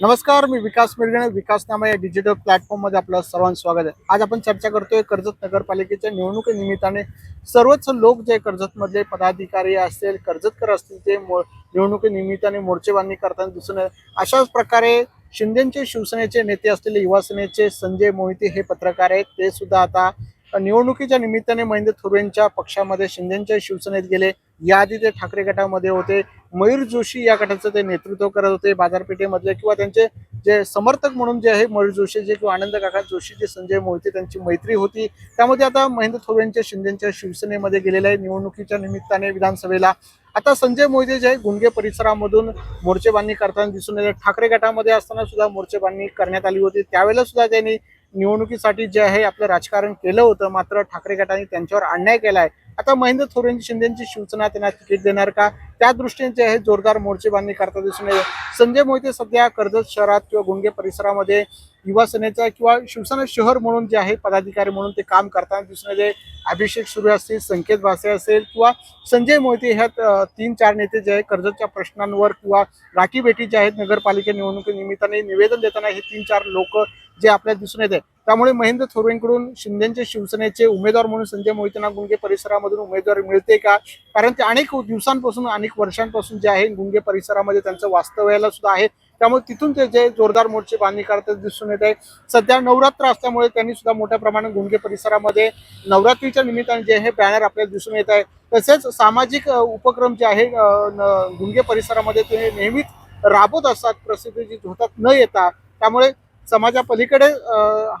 नमस्कार मी विकास मिरगणे विकास नामा या डिजिटल प्लॅटफॉर्ममध्ये आपलं सर्वांचं स्वागत आहे. आज आपण चर्चा करतोय कर्जत नगरपालिकेच्या निवडणुकीनिमित्ताने सर्वच लोक जे कर्जतमधले पदाधिकारी असतील कर्जतकर असतील ते मो निवडणुकीनिमित्ताने मोर्चेबांधणी करताना दिसून येत अशाच प्रकारे शिंदेचे शिवसेनेचे नेते असलेले युवासेनेचे संजय मोहिते हे पत्रकार आहेत. ते सुद्धा आता निवडणुकीच्या निमित्ताने महेंद्र थोरेंच्या पक्षामध्ये शिंदेच्या शिवसेनेत गेले. याआधी ते ठाकरे गटामध्ये होते. मयूर जोशी या गटाचं ते नेतृत्व करत होते बाजारपेठेमधले किंवा त्यांचे जे समर्थक म्हणून जे आहे मयूर जोशी जे किंवा आनंद काका जोशी जे संजय मोहिते त्यांची मैत्री होती. त्यामध्ये आता महेंद्र थोरेंच्या शिंदेच्या शिवसेनेमध्ये गेलेले आहे. निवडणुकीच्या निमित्ताने विधानसभेला. आता संजय मोहिते जे आहे गुंगे परिसरामधून मोर्चेबांधणी करताना दिसून येते. ठाकरे गटामध्ये असताना सुद्धा मोर्चेबांधणी करण्यात आली होती. त्यावेळेला सुद्धा त्यांनी निवडणुकीसाठी जे आहे आपलं राजकारण केलं होतं मात्र ठाकरे गटाने त्यांच्यावर अन्याय केलाय. आता महेंद्र थोरेंची शिंदेची शिवसेना त्यांना तिकीट देणार का? त्या दृष्टीने जे आहे जोरदार मोर्चेबांधणी करता दिसून येते. संजय मोहिते सध्या कर्जत शहरात किंवा गुंगे परिसरामध्ये युवा सेनेचा किंवा शिवसेना शहर म्हणून जे आहे पदाधिकारी म्हणून ते काम करताना दिसून येते. अभिषेक सुरू असतील संकेत भासे असेल किंवा संजय मोहिते ह्या तीन चार नेते जे आहे कर्जतच्या प्रश्नांवर किंवा राखी बेटी जे आहेत नगरपालिका निवडणुकीनिमित्ताने निवेदन देताना हे तीन चार लोक जे आपल्याला दिसून येते. त्यामुळे महेंद्र थोरवेंकडून शिंदेचे शिवसेनेचे उमेदवार म्हणून संजय मोहितना गुंगे परिसरामधून उमेदवार मिळते का? कारण ते अनेक दिवसांपासून अनेक वर्षांपासून जे आहे गुंगे परिसरामध्ये त्यांचं वास्तव्याला सुद्धा आहे. त्यामुळे तिथून ते जे जोरदार मोर्चे बांधणी करतात दिसून येत आहे. सध्या नवरात्र असल्यामुळे त्यांनी सुद्धा मोठ्या प्रमाणात गुंगे परिसरामध्ये नवरात्रीच्या निमित्ताने जे हे बॅनर आपल्याला दिसून येत आहे. तसेच सामाजिक उपक्रम जे आहे न- गुंगे परिसरामध्ये ते नेहमीच राबवत असतात. प्रसिद्धीची होतात न येता. त्यामुळे समाजापलीकडे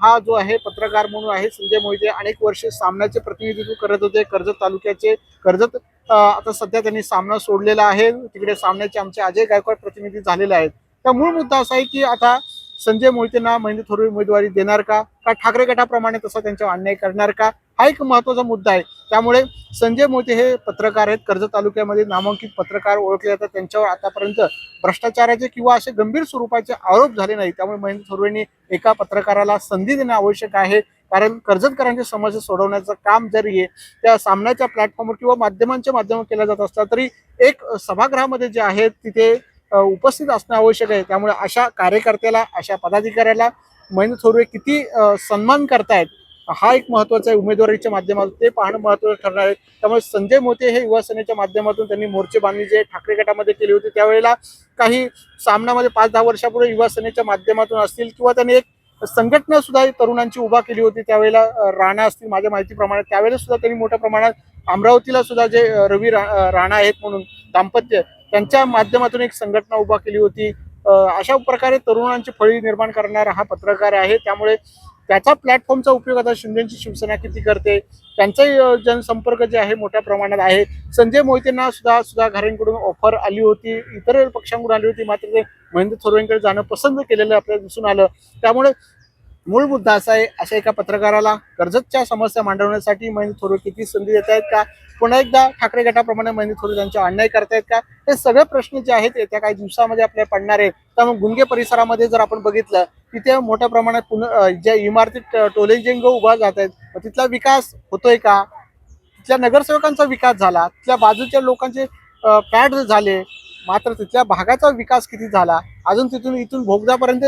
हा जो आहे पत्रकार म्हणून आहे संजय मोहिते अनेक वर्षे सामन्याचे प्रतिनिधित्व करत होते. कर्जत तालुक्याचे कर्जत आता सध्या त्यांनी सामना सोडलेला आहे. तिकडे सामन्याचे आमचे अजय गायकवाड प्रतिनिधी झालेले आहेत. तर मूळ मुद्दा असा आहे की आता संजय मोहितेंना महेंद्र थोरवे उमेदवारी देणार का? का ठाकरे गटाप्रमाणे तसा त्यांच्यावर अन्याय करणार का? हा एक महत्त्वाचा मुद्दा आहे. त्यामुळे संजय मोते हे पत्रकार आहेत. कर्जत तालुक्यामध्ये नामांकित पत्रकार ओळखले जातात. त्यांच्यावर आतापर्यंत भ्रष्टाचाराचे किंवा असे गंभीर स्वरूपाचे आरोप झाले नाही त्यामुळे महेंद्र थोरवेंनी एका पत्रकाराला संधी देणे आवश्यक आहे. कारण कर्जतकरांची समस्या सोडवण्याचं काम जरी आहे त्या सामन्याच्या प्लॅटफॉर्मवर किंवा माध्यमांच्या माध्यमातून केल्या जात असतात तरी एक सभागृहामध्ये जे आहेत तिथे उपस्थित असणं आवश्यक आहे. त्यामुळे अशा कार्यकर्त्याला अशा पदाधिकाऱ्याला महेंद्र थोरवे किती सन्मान करतायत हा एक महत्त्वाचा आहे. उमेदवारीच्या माध्यमातून ते पाहणं महत्वाचं ठरणार आहे. त्यामुळे संजय मोते हे युवा सेनेच्या माध्यमातून त्यांनी मोर्चे बांधणी जे ठाकरे गटामध्ये केली होती त्यावेळेला काही सामन्यामध्ये पाच दहा वर्षापूर्वी युवा सेनेच्या माध्यमातून असतील किंवा त्यांनी एक संघटना सुद्धा तरुणांची उभा केली होती त्यावेळेला राणा असतील माझ्या माहितीप्रमाणे त्यावेळेला सुद्धा त्यांनी मोठ्या प्रमाणात अमरावतीला सुद्धा जे रवी रा- राणा आहेत म्हणून दाम्पत्य त्यांच्या माध्यमातून एक संघटना उभा केली होती. अशा प्रकारे तरुणांची फळी निर्माण करणारा हा पत्रकार आहे. त्यामुळे त्याचा प्लॅटफॉर्मचा उपयोग आता शिंदेची शिवसेना किती करते? त्यांचाही जनसंपर्क जे आहे मोठ्या प्रमाणात आहे. संजय मोहितेंना सुद्धा सुद्धा घरांकडून ऑफर आली होती. इतर पक्षांकडून आली होती. मात्र ते महेंद्र थोरवेंकडे जाणं पसंत केलेलं आपल्याला दिसून आलं. त्यामुळे मूळ मुद्दा असा आहे अशा एका पत्रकाराला कर्जतच्या समस्या मांडवण्यासाठी महेंद्र थोरवे किती संधी देत आहेत का? पुन्हा एकदा ठाकरे गटाप्रमाणे महेंद्र थोरवे त्यांच्या अन्याय करतायत का? हे सगळे प्रश्न जे आहेत येत्या काही दिवसामध्ये आपल्याला पडणार आहेत. त्यामुळे गुंगे परिसरामध्ये जर आपण बघितलं तिथे मोठ्या प्रमाणात पुन्हा ज्या इमारतीत टोलेजिंग उभा जात आहेत तिथला विकास होतोय का? तिथल्या नगरसेवकांचा विकास झाला तिथल्या बाजूच्या लोकांचे पॅड झाले मात्र तिथल्या भागाचा विकास किती झाला? अजून तिथून इथून भोगदापर्यंत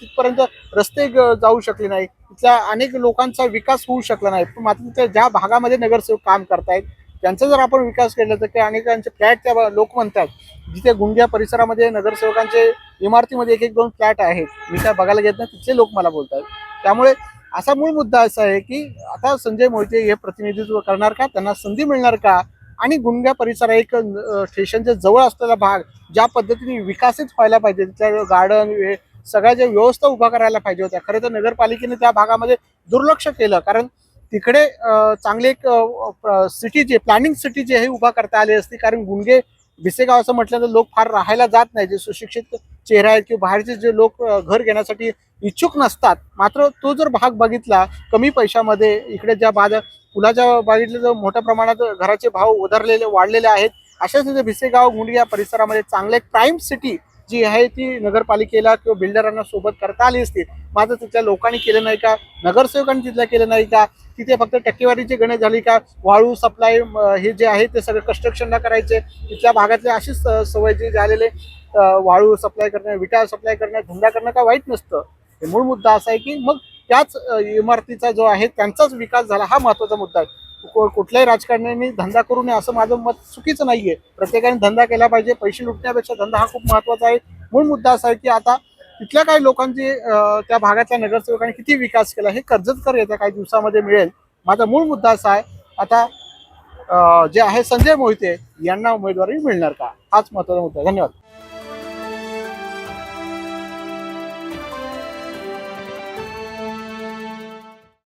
तिथपर्यंत रस्ते ग- जाऊ शकले नाही. तिथल्या अनेक लोकांचा विकास होऊ शकला नाही. पण मात्र तिथल्या ज्या भागामध्ये नगरसेवक काम करतायत त्यांचा जर आपण विकास केला तर काही अनेकांचे फ्लॅट त्या लोक म्हणतात जिथे गुंग्या परिसरामध्ये नगरसेवकांचे इमारतीमध्ये एक एक दोन फ्लॅट आहेत. मी काय बघायला घेत नाही तिथले लोक मला बोलतात. त्यामुळे असा मूळ मुद्दा असा आहे की आता संजय मोहिते हे प्रतिनिधित्व करणार का? त्यांना संधी मिळणार का? आणि गुंड्या परिसर एक स्टेशनच्या जवळ असलेला भाग ज्या पद्धतीने विकसित व्हायला पाहिजे तिथल्या गार्डन सगळ्या ज्या व्यवस्था उभा करायला पाहिजे होत्या. खरं तर नगरपालिकेने त्या भागामध्ये दुर्लक्ष केलं कारण तिकडे चांगले एक सिटी जे प्लॅनिंग सिटी जे हे उभा करता आली असती कारण गुंगे भिसेगाव असं म्हटलं तर लोक फार राहायला जात नाही जे सुशिक्षित चेहरा आहेत किंवा बाहेरचे जे लोक घर घेण्यासाठी इच्छुक नसतात मात्र तो जर भाग बघितला कमी पैशामध्ये इकडे ज्या बाद पुलाच्या बागेतले जर मोठ्या प्रमाणात घराचे भाव उधारलेले वाढलेले आहेत अशाच तिथे भिसेगाव गुंडी या परिसरामध्ये चांगले प्राईम सिटी जी आहे ती नगरपालिकेला किंवा बिल्डरांना सोबत करता आली असती. मात्र तिथल्या लोकांनी केलं नाही का? नगरसेवकांनी तिथल्या केलं नाही का? तिथे फक्त टक्केवारीची गणित झाली का वाळू सप्लाय हे जे आहे ते सगळं कन्स्ट्रक्शनला करायचे. तिथल्या भागातले अशीच स- सवय जे झालेले वाळू सप्लाय करणं विटा सप्लाय करणं धंदा करणं काय वाईट नसतं. हे मूळ मुद्दा असा आहे की मग त्याच इमारतीचा जो आहे त्यांचाच विकास झाला हा महत्त्वाचा मुद्दा आहे. को- कुठल्याही राजकारण्यांनी धंदा करू नये असं माझं मत चुकीचं नाही आहे प्रत्येकाने धंदा केला पाहिजे. पैसे लुटण्यापेक्षा धंदा हा खूप महत्त्वाचा आहे. मूळ मुद्दा असा आहे की आता तिथल्या काही लोकांची त्या भागातल्या नगरसेवकांनी किती विकास केला हे कर्जतकर येत्या काही दिवसामध्ये मिळेल. माझा मूळ मुद्दा असा आहे आता जे आहे संजय मोहिते यांना उमेदवारी मिळणार का? हाच महत्त्वाचा मुद्दा धन्यवाद.